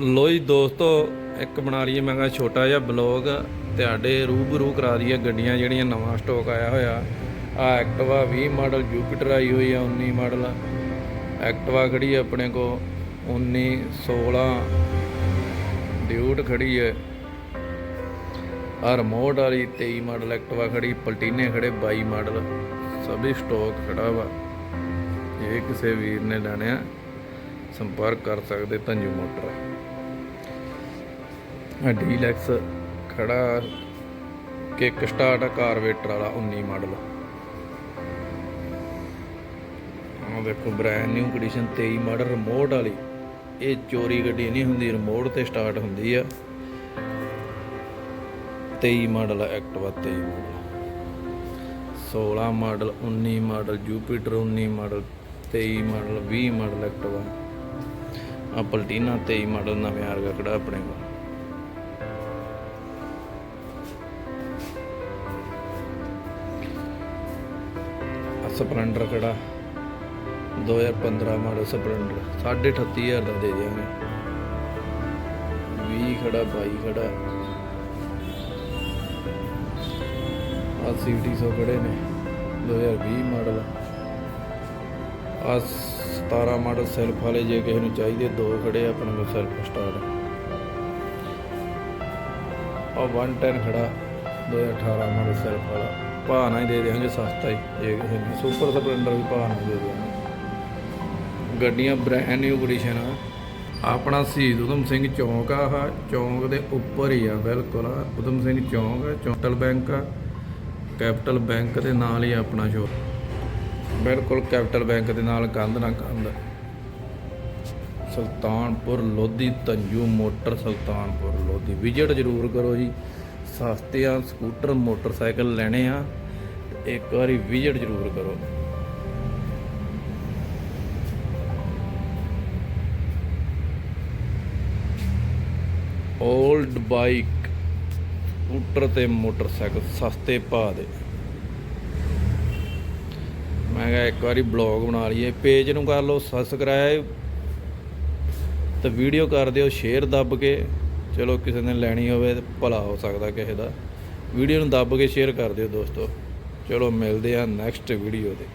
ਲੋ ਜੀ ਦੋਸਤੋ, ਇੱਕ ਬਣਾ ਲਈਏ, ਮੈਂ ਕਿਹਾ ਛੋਟਾ ਜਿਹਾ ਬਲੌਗ। ਤੁਹਾਡੇ ਰੂਬਰੂ ਕਰਾ ਦਈਏ ਗੱਡੀਆਂ ਜਿਹੜੀਆਂ ਨਵਾਂ ਸਟਾਕ ਆਇਆ ਹੋਇਆ। ਆ ਐਕਟਿਵਾ 20 ਮਾਡਲ ਜੂਪੀਟਰ ਆਈ ਹੋਈ ਆ 19 ਮਾਡਲ ਐਕਟਿਵਾ ਖੜੀ ਆਪਣੇ ਕੋ 19 16 ਡਿਊਟ ਖੜੀ ਹੈ ਆ ਰਿਮੋਟ ਵਾਲੀ 23 ਮਾਡਲ ਐਕਟਿਵਾ ਖੜੀ, ਪਲਟੀਨੇ ਖੜੇ 22 ਮਾਡਲ ਸਭੀ ਸਟਾਕ ਖੜਾ ਵਾ। ਇਹ ਕਿਸੇ ਵੀਰ ਨੇ ਲੈਣਿਆ ਸੰਪਰਕ ਕਰ ਸਕਦੇ, ਧੰਜੂ ਮੋਟਰ। ਡੀਲੈਕਸ ਖੜਾ ਕਿੱਕ ਸਟਾਰਟ ਕਾਰਵੇਟਰ ਵਾਲਾ 19 ਮਾਡਲ। ਆ ਦੇਖੋ brand new condition 23 model remote ਵਾਲੀ। ਇਹ ਚੋਰੀ ਗੱਡੀ ਨਹੀਂ ਹੁੰਦੀ ਰਿਮੋਟ ਤੇ ਸਟਾਰਟ ਹੁੰਦੀ ਆ। 23 ਮਾਡਲ ਆ Activa 23 model. 16 model 19 model, Jupiter 19 model 23 model 20 model Activa ਆ ਪਲਟੀਨਾ 23 ਮਾਡਲ, ਨਵੇਂ ਆਰਗਾ ਖੜਾ ਆਪਣੇ ਕੋਲ। ਸਪਲੈਂਡਰ ਖੜਾ 2015 ਮਾਡਲ ਸਪਲੈਂਡਰ 38500 ਦਾ ਦੇ ਦਿਆਂਗੇ। 20 ਖੜਾ 22 ਖੜਾ। ਆ ਸੀਟੀ 100 ਖੜੇ ਨੇ 2020 ਮਾਡਲ। ਆ 17 ਮਾਡਲ ਸੈਲਫ ਵਾਲੇ ਜੇ ਕਿਸੇ ਨੂੰ ਚਾਹੀਦੇ, ਦੋ ਖੜੇ ਆ, ਆਪਣੇ ਕੋਲ ਸੈਲਫ ਸਟਾਰਟ। ਆ 110 ਖੜਾ। 2018 ਮਾਡਲ ਸੈਲਫ ਵਾਲਾ ਭਾਅ ਨਾਲ ਹੀ ਦੇ ਦੇਵਾਂਗੇ ਸਸਤਾ ਹੀ। ਜੇ ਸੁਪਰ ਸਪਲੈਂਡਰ ਵੀ ਭਾਅ ਨਾਲ ਦੇ ਦੇਵਾਂਗੇ ਗੱਡੀਆਂ ਬ੍ਰੈਂਡ ਨਿਊ ਕੰਡੀਸ਼ਨ ਆ। ਆਪਣਾ ਸ਼ਹੀਦ ਉਦਮ ਸਿੰਘ ਚੌਂਕ ਆ ਆਹ। ਚੌਂਕ ਦੇ ਉੱਪਰ ਹੀ ਆ, ਬਿਲਕੁਲ ਉਦਮ ਸਿੰਘ ਚੌਂਕ ਆ, ਚੌਂਟਲ ਬੈਂਕ ਆ। ਕੈਪੀਟਲ ਬੈਂਕ ਦੇ ਨਾਲ ਹੀ ਆਪਣਾ ਸ਼ੋਰ ਬਿਲਕੁਲ ਕੈਪੀਟਲ ਬੈਂਕ ਦੇ ਨਾਲ, ਕੰਧ ਨਾ ਕੰਧ। ਸੁਲਤਾਨਪੁਰ ਲੋਧੀ ਤੰਜੂ ਮੋਟਰ ਸੁਲਤਾਨਪੁਰ ਲੋਧੀ। ਵਿਜ਼ਿਟ ਜ਼ਰੂਰ ਕਰੋ ਜੀ। ਸਸਤੇ ਸਕੂਟਰ, ਮੋਟਰਸਾਈਕਲ ਲੈਣੇ ਆ, ਇੱਕ ਵਾਰੀ ਵਿਜ਼ਿਟ ਜ਼ਰੂਰ ਕਰੋ। 올ਡ ਬਾਈਕ ਸਕੂਟਰ ਤੇ ਮੋਟਰਸਾਈਕਲ, ਸਸਤੇ ਭਾਅ ਦੇ। ਮੈਂ ਕਿਹਾ ਇੱਕ ਵਾਰੀ ਬਲੌਗ ਬਣਾ ਲਈਏ ਪੇਜ ਨੂੰ ਕਰ ਲਓ ਸਬਸਕ੍ਰਾਈਬ ਤੇ ਵੀਡੀਓ ਕਰ ਦਿਓ ਸ਼ੇਅਰ ਦੱਬ ਕੇ। ਚਲੋ ਕਿਸੇ ਨੇ ਲੈਣੀ ਹੋਵੇ ਤੇ ਭਲਾ ਹੋ ਸਕਦਾ ਕਿਸੇ ਦਾ। ਵੀਡੀਓ ਨੂੰ ਦੱਬ ਕੇ ਸ਼ੇਅਰ ਕਰ ਦਿਓ ਦੋਸਤੋ। ਚਲੋ ਮਿਲਦੇ ਆ ਨੈਕਸਟ ਵੀਡੀਓ ਤੇ।